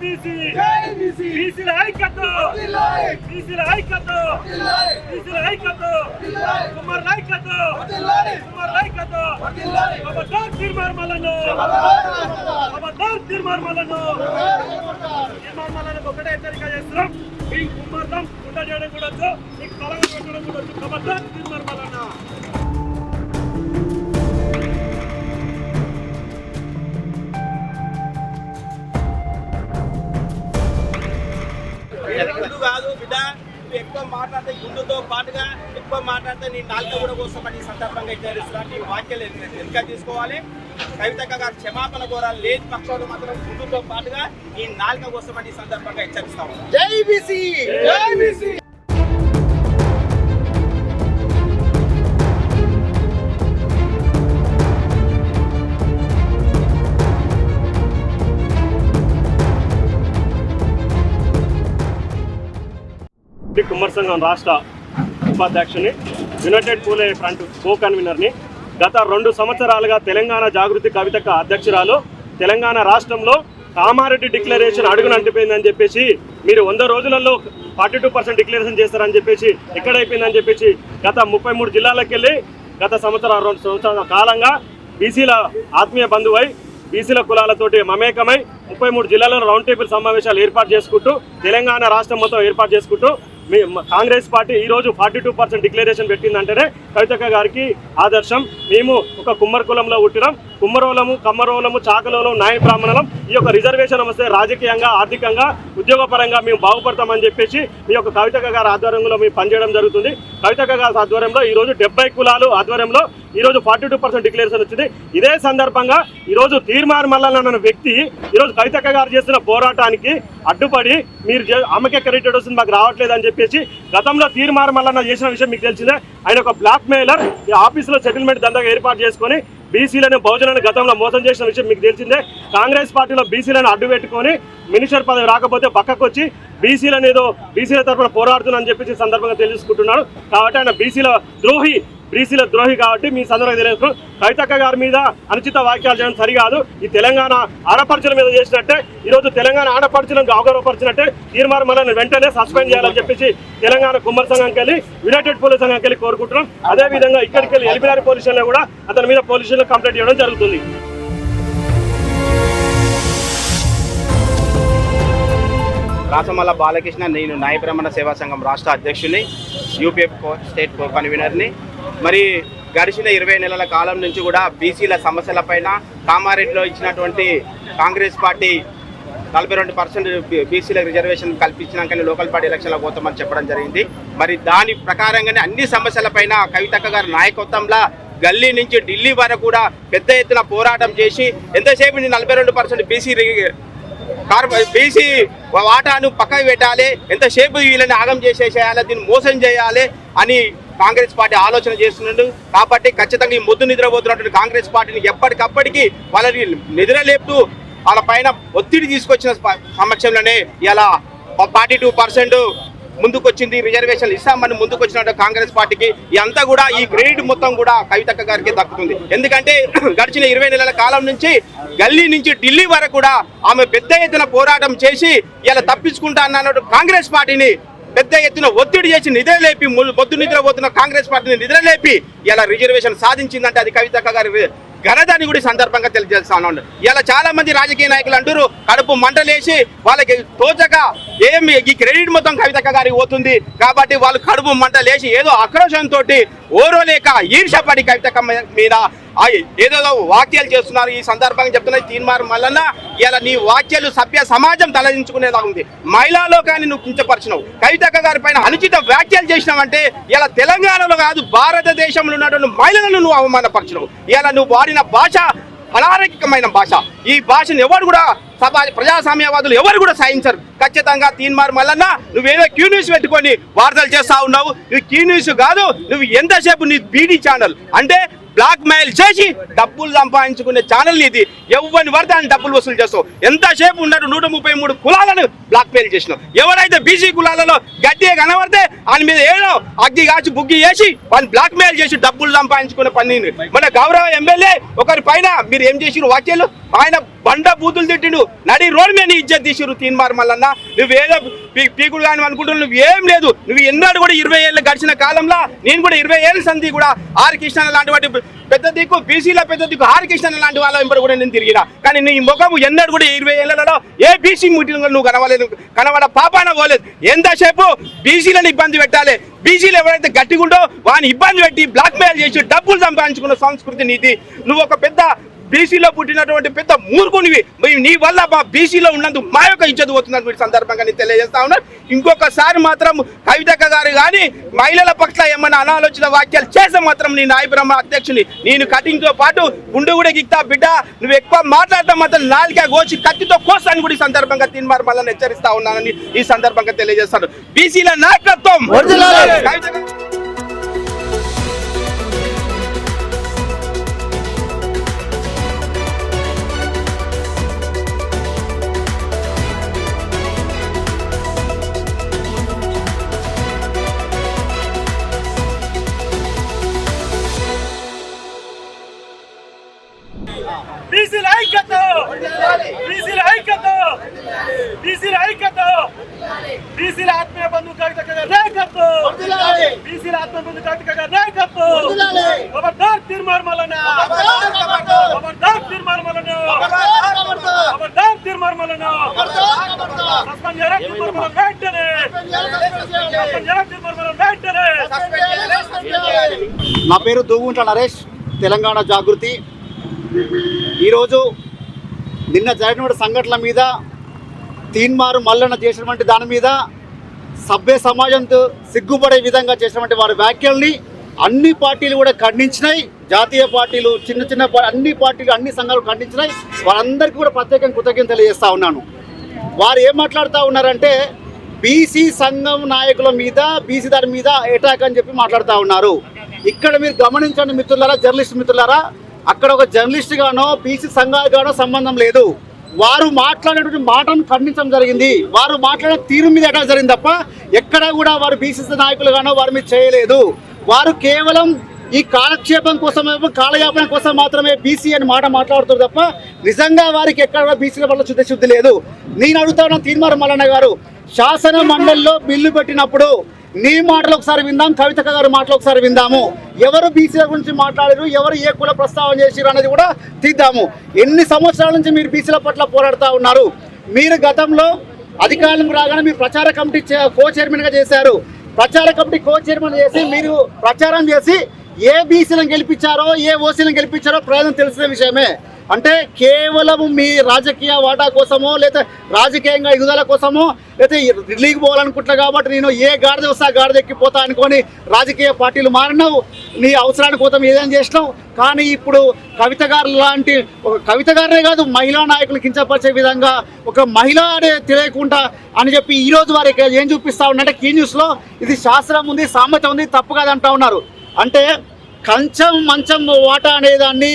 BC బీసీల ఐక్యత. బీసీల ఐక్యత. బీసీల ఐక్యత. కుమార్ ఐక్యత. కుమార్ ఐక్యత. ఖబర్దార్ తీర్మార్ మల్లను ఖబర్దార్ తీర్మార్ మల్లను తీర్మార్ మల్లను ఒకటే హెచ్చరిక చేస్తున్నాం. మీ కుమార్తం గుండా చేయడం కూడా వచ్చు. మీకు తలగా పెట్టడం కూడా వచ్చు. ఖబర్దార్ తీర్మార్ గుండు కాదు బిడ్డ. నువ్వు ఎక్కువ మాట్లాడితే గుండుతో పాటుగా ఎక్కువ మాట్లాడితే నీ నాలుక కూడా కోసం ఈ సందర్భంగా హెచ్చరిస్తున్నా నీ వాక్యాలు వెనుక తీసుకోవాలి. కవితక్క గారు క్షమాపణ కోరాలి. లేని పక్షాలు మాత్రం గుండుతో పాటుగా ఈ నాలుక కోసం ఈ సందర్భంగా హెచ్చరిస్తాము. జై బీసీ! జై బీసీ సంఘం రాష్ట్ర ఉపాధ్యక్షుని యునైటెడ్ పూలే ఫ్రంట్ కో కన్వీనర్ని గత రెండు సంవత్సరాలుగా తెలంగాణ జాగృతి కవితక అధ్యక్షురాలు తెలంగాణ రాష్ట్రంలో కామారెడ్డి డిక్లరేషన్ అడుగును అంటిపోయిందని చెప్పేసి మీరు వంద రోజులలో ఫార్టీ టూ పర్సెంట్ డిక్లరేషన్ చేస్తారని చెప్పేసి ఎక్కడైపోయిందని చెప్పేసి గత ముప్పై మూడు జిల్లాలకు వెళ్ళి గత సంవత్సరాలు రెండు సంవత్సరాల కాలంగా బీసీల ఆత్మీయ బంధువై బీసీల కులాలతోటి మమేకమై ముప్పై మూడు జిల్లాలలో రౌండ్ టేబుల్ సమావేశాలు ఏర్పాటు చేసుకుంటూ తెలంగాణ రాష్ట్రం మొత్తం ఏర్పాటు చేసుకుంటూ కాంగ్రెస్ పార్టీ ఈ రోజు ఫార్టీ టూ పర్సెంట్ డిక్లరేషన్ పెట్టిందంటేనే కవితక్క గారికి ఆదర్శం. మేము ఒక కుమ్మర కులంలో పుట్టినాం. కుమ్మరోలము కమ్మరోలము చాకలోలం నాయ బ్రాహ్మణలం. ఈ యొక్క రిజర్వేషన్ వస్తే రాజకీయంగా ఆర్థికంగా ఉద్యోగపరంగా మేము బాగుపడతామని చెప్పేసి మీ యొక్క కవితక్క గారి ఆధ్వర్యంలో మేము పనిచేయడం జరుగుతుంది. కవితక్క గారి ఆధ్వర్యంలో ఈరోజు డెబ్బై కులాలు ఆధ్వర్యంలో ఈరోజు ఫార్టీ టూ పర్సెంట్ డిక్లరేషన్ వచ్చింది. ఇదే సందర్భంగా ఈరోజు తీర్మార్ మల్లన్న అన్న వ్యక్తి ఈరోజు కవితక్క గారు చేసిన పోరాటానికి అడ్డుపడి మీరు చే- ఆమెకే క్రెడిట్ వస్తుంది మాకు రావట్లేదు అని చెప్పేసి గతంలో తీర్మార్ మల్లన్న చేసిన విషయం మీకు తెలిసిందే. ఆయన ఒక బ్లాక్ మెయిలర్ ఈ ఆఫీసులో సెటిల్మెంట్ దందాగా ఏర్పాటు చేసుకొని బీసీలను బహుజనులను గతంలో మోసం చేసిన విషయం మీకు తెలిసిందే. కాంగ్రెస్ పార్టీలో బీసీలను అడ్డు పెట్టుకొని మినిస్టర్ పదవి రాకపోతే పక్కకు వచ్చి బీసీలను ఏదో బీసీల తరఫున పోరాడుతుందని చెప్పేసి సందర్భంగా తెలుసుకుంటున్నాడు కాబట్టి ఆయన బీసీల ద్రోహి బీసీల ద్రోహి కాబట్టి మీ సందర్భంగా తెలియదు కవితక్క గారి మీద అనుచిత వ్యాఖ్యలు చేయడం సరికాదు. ఈ తెలంగాణ ఆడపడుచుల మీద చేసినట్టే ఈరోజు తెలంగాణ ఆడపడుచులను అవగౌరవపరిచినట్టే తీర్మానం మనల్ని వెంటనే సస్పెండ్ చేయాలని చెప్పేసి తెలంగాణ కుమ్మర సంఘంకి వెళ్ళి యునైటెడ్ పోలీస్ సంఘంకి వెళ్ళి కోరుకుంటున్నాం. అదే విధంగా ఇక్కడికి వెళ్ళి ఎలిమినారి పోలీస్ కూడా అతని మీద పోలీస్ కంప్లైంట్ చేయడం జరుగుతుంది. రాసమల్ల బాలకృష్ణ నేను న్యాయబ్రహ్మణ సేవా సంఘం రాష్ట్ర అధ్యక్షుని యూపీఎఫ్ స్టేట్ కో కన్వీనర్ని మరి గడిచిన ఇరవై నెలల కాలం నుంచి కూడా బీసీల సమస్యలపైన కామారెడ్డిలో ఇచ్చినటువంటి కాంగ్రెస్ పార్టీ నలభై రెండు పర్సెంట్ బీసీలకు రిజర్వేషన్ కల్పించినాకనే లోకల్ పార్టీ ఎలక్షన్లో పోతామని చెప్పడం జరిగింది. మరి దాని ప్రకారంగానే అన్ని సమస్యలపైన కవితక్క గారి నాయకత్వంలో గల్లీ నుంచి ఢిల్లీ వరకు కూడా పెద్ద ఎత్తున పోరాటం చేసి ఎంతసేపు నలభై రెండు పర్సెంట్ బీసీ బీసీ వాటాను పక్కకు పెట్టాలి. ఎంత సేపు వీళ్ళని ఆగం చేసేసేయాలి దీన్ని మోసం చేయాలి అని కాంగ్రెస్ పార్టీ ఆలోచన చేస్తున్నాడు కాబట్టి ఖచ్చితంగా ఈ మొద్దు నిద్రపోతున్నటువంటి కాంగ్రెస్ పార్టీని ఎప్పటికప్పటికి వాళ్ళని నిద్రలేపుతూ వాళ్ళ పైన ఒత్తిడి తీసుకొచ్చిన సమక్షంలోనే ఇలా ఫార్టీ టూ పర్సెంట్ ముందుకొచ్చింది రిజర్వేషన్ ఇస్తామని ముందుకొచ్చినట్టు కాంగ్రెస్ పార్టీకి ఇదంతా కూడా ఈ క్రెడిట్ మొత్తం కూడా కవితక్క గారికి దక్కుతుంది. ఎందుకంటే గడిచిన ఇరవై నెలల కాలం నుంచి గల్లీ నుంచి ఢిల్లీ వరకు కూడా ఆమె పెద్ద ఎత్తున పోరాటం చేసి ఇలా తప్పించుకుంటా అన్నట్టు కాంగ్రెస్ పార్టీని పెద్ద ఎత్తున ఒత్తిడి చేసి నిద్రలేపి ము- నిద్ర నిద్రపోతున్న కాంగ్రెస్ పార్టీని నిద్రలేపి ఇలా రిజర్వేషన్ సాధించిందంటే అది కవితక్క గారి ఘనతని కూడా సందర్భంగా తెలియజేస్తాను ఇలా చాలా మంది రాజకీయ నాయకులు అంటారు కడుపు మంటలేసి వాళ్ళకి తోచక ఏమి ఈ క్రెడిట్ మొత్తం కవితక్క గారికి పోతుంది. కాబట్టి వాళ్ళు కడుపు మంట లేచి ఏదో ఆక్రోశంతో ఓరోలేక ఈర్షపడి కవితక్క మీద ఏదేదో ఏదో వాక్యాలు చేస్తున్నారు ఈ సందర్భంగా చెప్తున్నా తీన్మార్ మల్లన్న ఇలా నీ వాక్యాలు సభ్య సమాజం తలదించుకునేలా ఉంది. మహిళలో కానీ నువ్వు కించపరిచినావు. కవితక్క గారి పైన అనుచిత వ్యాఖ్యలు చేసినావంటే ఇలా తెలంగాణలో కాదు భారతదేశంలో ఉన్నటువంటి మహిళలను నువ్వు అవమానపరిచినావు. ఇలా నువ్వు వాడిన భాష అనారోగ్యమైన భాష. ఈ భాషను ఎవరు కూడా సభా ప్రజాస్వామ్యవాదులు ఎవరు కూడా సాధించరు ఖచ్చితంగా తీన్మార్ మల్లన్న నువ్వేదో క్యూ న్యూస్ పెట్టుకొని వార్తలు చేస్తా ఉన్నావు. ఇది క్యూ న్యూస్ కాదు నువ్వు ఎంతసేపు నీ బీడీ ఛానల్ అంటే బ్లాక్ మెయిల్ చేసి డబ్బులు సంపాదించుకునే ఛానల్ ఇది ఎవరిని పడితే అని డబ్బులు వసూలు చేస్తావు. ఎంతసేపు ఉన్నారు నూట ముప్పై మూడు కులాలను బ్లాక్ మెయిల్ చేసినావు. ఎవరైతే బీసీ కులాలలో గట్టిగా కనబడితే ఆయన మీద ఏదో అగ్గి కాచి బుగ్గి చేసి వాళ్ళు బ్లాక్ మెయిల్ చేసి డబ్బులు సంపాదించుకునే పని మన గౌరవ ఎమ్మెల్యే ఒకరి పైన మీరు ఏం చేసిరు వాక్యాలు ఆయన బండ బూతులు తిట్టిండు. నడి రోడ్ మీద ఇజ్జత్ తీసిరు తీన్మార్ మల్లన్న. నువ్వేదో పీకుడు కానీ అనుకుంటున్నావు. నువ్వు ఏం లేదు. నువ్వు ఎన్నాడు కూడా ఇరవై ఏళ్ళు గడిచిన కాలంలో నేను కూడా ఇరవై ఏళ్ళ సంధి కూడా ఆర్ కృష్ణ లాంటి వాటి పెద్ద దిక్కు బీసీల పెద్ద దిక్కు హరికృష్ణ లాంటి వాళ్ళ వెంబడి కూడా నేను తిరిగిన. కానీ నీ ముఖం ఎన్నడు కూడా ఇరవై ఏళ్ళలో ఏ బీసీ మీటింగ్ నువ్వు కనవలేదు కనవడ పాపాన పోలేదు. ఎంతసేపు బీసీలను ఇబ్బంది పెట్టాలి? బీసీలు ఎవరైతే గట్టిగా ఉండో వాని ఇబ్బంది పెట్టి బ్లాక్మెయిల్ చేసి డబ్బులు సంపాదించుకున్న సంస్కృతి నీతి. నువ్వు ఒక పెద్ద బీసీలో పుట్టినటువంటి పెద్ద మూర్ఖునివి. మరి నీ వల్ల మా బీసీలో ఉన్నందుకు మా యొక్క ఇజ్జత్ మీరు సందర్భంగా నేను తెలియజేస్తా ఉన్నారు ఇంకొకసారి మాత్రం కవితక్క గారు కానీ మహిళల పట్ల ఏమైనా అనాలోచిత వాక్యాలు చేస్తే మాత్రం నీ నాయబ్రహ్మ అధ్యక్షుని నేను కటింగ్తో పాటు గుండు కూడా గిక్తా బిడ్డ నువ్వు ఎక్కువ మాట్లాడటం మాత్రం నాలుక గోచి కత్తితో కోస్తాను కూడా ఈ సందర్భంగా తీన్మార్ మళ్ళీ హెచ్చరిస్తా ఉన్నానని ఈ సందర్భంగా తెలియజేస్తాను. బీసీల నాయకత్వం! బీసీల ఆత్మీయ బంధు నాయకత్వం బీసీల ఆత్మీయ బంధు నాయకత్వం ఖబర్దార్ తీర్మార్ మల్లన్న ఖబర్దార్ తీర్మార్ మల్లన్న ఖబర్దార్ తీర్మార్ మల్లన్న సస్పెండ్ చేయరా తీర్మార్ మల్లన్న వెంటనే. సస్పెండ్ చేయరా తీర్మార్ మల్లన్న వెంటనే. నా పేరు దూగుంట్ల నరేష్ తెలంగాణ జాగృతి. ఈరోజు నిన్న జరిగిన సంఘటనల మీద తీన్మారు మల్లన చేసినటువంటి దాని మీద సభ్య సమాజంతో సిగ్గుపడే విధంగా చేసినటువంటి వారి వ్యాఖ్యల్ని అన్ని పార్టీలు కూడా ఖండించినాయి. జాతీయ పార్టీలు చిన్న చిన్న అన్ని పార్టీలు అన్ని సంఘాలు ఖండించినాయి. వారందరికీ కూడా ప్రత్యేకంగా కృతజ్ఞతలు తెలియజేస్తా ఉన్నాను. వారు ఏం మాట్లాడుతూ ఉన్నారంటే బీసీ సంఘం నాయకుల మీద బీసీ దాని మీద అటాక్ అని చెప్పి మాట్లాడుతూ ఉన్నారు. ఇక్కడ మీరు గమనించండి మిత్రులారా జర్నలిస్ట్ మిత్రులారా అక్కడ ఒక జర్నలిస్ట్ గానో బీసీ సంఘాలు గానో సంబంధం లేదు. వారు మాట్లాడేటువంటి మాటను ఖండించడం జరిగింది. వారు మాట్లాడే తీరు మీద ఎక్కడ జరిగింది తప్ప ఎక్కడ కూడా వారు బీసీ నాయకులు గానో వారి మీద చేయలేదు. వారు కేవలం ఈ కాలక్షేపం కోసం కాలయాపన కోసం మాత్రమే బీసీ అని మాట మాట్లాడుతారు తప్ప నిజంగా వారికి ఎక్కడ బీసీల వల్ల శుద్ధ శుద్ధి లేదు. నేను అడుగుతాను తీర్మార మల్లన్న గారు శాసన మండలిలో బిల్లు పెట్టినప్పుడు నీ మాటలు ఒకసారి విందాం. కవిత గారి మాటలు ఒకసారి విందాము. ఎవరు బీసీల గురించి మాట్లాడారు? ఎవరు ఏ కుల ప్రస్తావన చేసిరు అనేది కూడా తీద్దాము. ఎన్ని సంవత్సరాల నుంచి మీరు బీసీల పట్ల పోరాడుతూ ఉన్నారు? మీరు గతంలో అధికారం రాగానే మీరు ప్రచార కమిటీ కో చైర్మన్గా చేశారు. ప్రచార కమిటీ కో చైర్మన్ చేసి మీరు ప్రచారం చేసి ఏ బీసీలను గెలిపించారో ఏ ఓసీలను గెలిపించారో ప్రయోజనం తెలిసిన విషయమే. అంటే కేవలం మీ రాజకీయ వాటా కోసమో లేదా రాజకీయంగా ఎదుగుదల కోసమో లేదా ఢిల్లీకి పోవాలనుకుంటున్నా కాబట్టి నేను ఏ గాడిద వస్తా గాడిద ఎక్కిపోతా అనుకొని రాజకీయ పార్టీలు మారినావు. నీ అవసరానికి కోసం ఏదైనా చేసినావు. కానీ ఇప్పుడు కవిత గారు లాంటి ఒక కవిత గారే కాదు మహిళా నాయకులు కించపరిచే విధంగా ఒక మహిళ అనే తెలియకుండా అని చెప్పి ఈరోజు వారు ఇక్కడ ఏం చూపిస్తా ఉన్నారంటే కీ న్యూస్లో ఇది శాస్త్రం ఉంది సామెత ఉంది తప్పు కాదంటా అంటా ఉన్నారు. అంటే కంచం మంచం వాటా అనేదాన్ని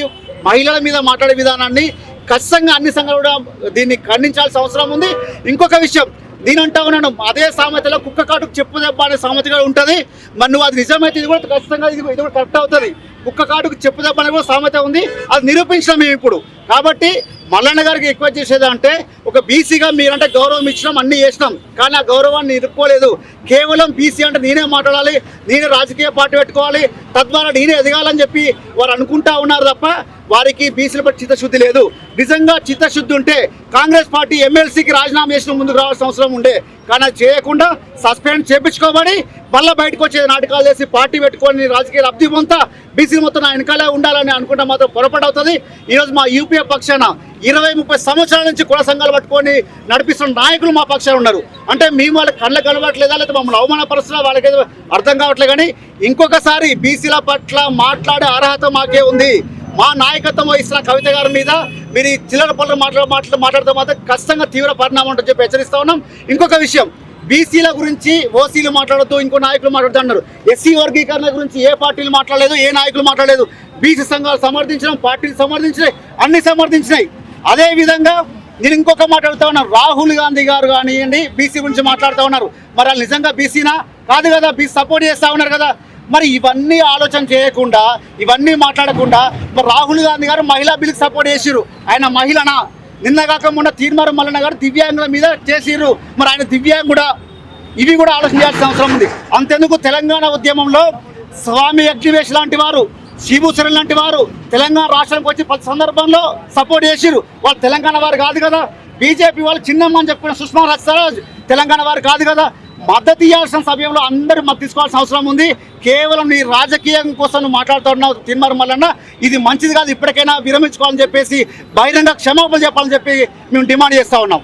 మహిళల మీద మాట్లాడే విధానాన్ని ఖచ్చితంగా అన్ని సంఘాలు కూడా దీన్ని ఖండించాల్సిన అవసరం ఉంది. ఇంకొక విషయం దీని అంటా ఉన్నాను అదే సామెతలో కుక్క కాటుకు చెప్పు దెబ్బ అనే సామెత కూడా ఉంటుంది. మరి నువ్వు అది నిజమైతే ఇది కూడా ఖచ్చితంగా ఇది ఇది కూడా కరెక్ట్ అవుతుంది. కుక్క కాటుకు చెప్పు కూడా సామెత ఉంది. అది నిరూపించినాం మేము ఇప్పుడు. కాబట్టి మల్లన్న గారికి ఎక్కువ చేసేది అంటే ఒక బీసీగా మీరంటే గౌరవం ఇచ్చినాం అన్ని చేసినాం. కానీ ఆ గౌరవాన్ని ఇరుక్కోలేదు కేవలం బీసీ అంటే నేనే మాట్లాడాలి నేనే రాజకీయ పార్టీ పెట్టుకోవాలి తద్వారా నేనే ఎదగాలని చెప్పి వారు అనుకుంటా ఉన్నారు తప్ప వారికి బీసీలపై చిత్తశుద్ధి లేదు. నిజంగా చిత్తశుద్ధి ఉంటే కాంగ్రెస్ పార్టీ ఎమ్మెల్సీకి రాజీనామా చేసిన ముందుకు రావాల్సిన అవసరం ఉండే. కానీ అది చేయకుండా సస్పెండ్ చేపించుకోబడి మళ్ళీ బయటకు వచ్చే నాటకాలు చేసి పార్టీ పెట్టుకొని రాజకీయ లబ్ధి పొంతా బీసీ మొత్తం నా వెనకాలే ఉండాలని అనుకుంటే మాత్రం పొరపాటు అవుతుంది. ఈరోజు మా యూపీఏ పక్షాన ఇరవై ముప్పై సంవత్సరాల నుంచి కుల సంఘాలు పట్టుకొని నడిపిస్తున్న నాయకులు మా పక్షాన ఉన్నారు. అంటే మేము వాళ్ళ కళ్ళ కనబడట్లేదా లేదా మమ్మల్ని అవమానపరుస్తున్నా వాళ్ళకి అర్థం కావట్లేదు కానీ ఇంకొకసారి బీసీల పట్ల మాట్లాడే అర్హత మాకే ఉంది. మా నాయకత్వం వహిస్తున్న కవిత గారి మీద మీరు ఈ చిల్లర పనులు మాట్లాడ మాట్లాడుతూ మాట్లాడితే మాత్రం ఖచ్చితంగా తీవ్ర పరిణామం ఉంటుందని చెప్పి హెచ్చరిస్తా ఉన్నాం. ఇంకొక విషయం బీసీల గురించి ఓసీలు మాట్లాడుతూ ఇంకో నాయకులు మాట్లాడుతూ అన్నారు. ఎస్సీ వర్గీకరణ గురించి ఏ పార్టీలు మాట్లాడలేదు ఏ నాయకులు మాట్లాడలేదు. బీసీ సంఘాలు సమర్థించడం పార్టీలు సమర్థించినాయి అన్ని సమర్థించినాయి. అదేవిధంగా నేను ఇంకొక మాట్లాడుతూ ఉన్నాను రాహుల్ గాంధీ గారు కానివ్వండి బీసీ గురించి మాట్లాడుతూ ఉన్నారు. మరి వాళ్ళు నిజంగా బీసీనా? కాదు కదా బీసీ సపోర్ట్ చేస్తూ ఉన్నారు కదా. మరి ఇవన్నీ ఆలోచన చేయకుండా ఇవన్నీ మాట్లాడకుండా మరి రాహుల్ గాంధీ గారు మహిళా బిల్కి సపోర్ట్ చేసిరు ఆయన మహిళనా? నిన్న కాక మొన్న తీర్మానం మల్లన్న గారు దివ్యాంగుల మీద చేసిర్రు. మరి ఆయన దివ్యాంగుడ? ఇవి కూడా ఆలోచన చేయాల్సిన అవసరం ఉంది. అంతెందుకు తెలంగాణ ఉద్యమంలో స్వామి అగ్నివేష్ లాంటి వారు శిబుసరన్ లాంటి వారు తెలంగాణ రాష్ట్రానికి వచ్చి ప్రతి సందర్భంలో సపోర్ట్ చేసిరు వాళ్ళు తెలంగాణ వారు కాదు కదా. బీజేపీ వాళ్ళు చిన్నమ్మ అని చెప్పిన సుష్మా స్వరాజ్ తెలంగాణ వారు కాదు కదా. మద్దతు ఇవ్వాల్సిన సమయంలో అందరూ మద్దతు తీసుకోవాల్సిన అవసరం ఉంది. కేవలం నీ రాజకీయం కోసం నువ్వు మాట్లాడుతున్నావు తిన్మారు మల్లన్న. ఇది మంచిది కాదు ఇప్పటికైనా విరమించుకోవాలని చెప్పేసి బహిరంగ క్షమాపణ చెప్పాలని చెప్పి మేము డిమాండ్ చేస్తా ఉన్నాం.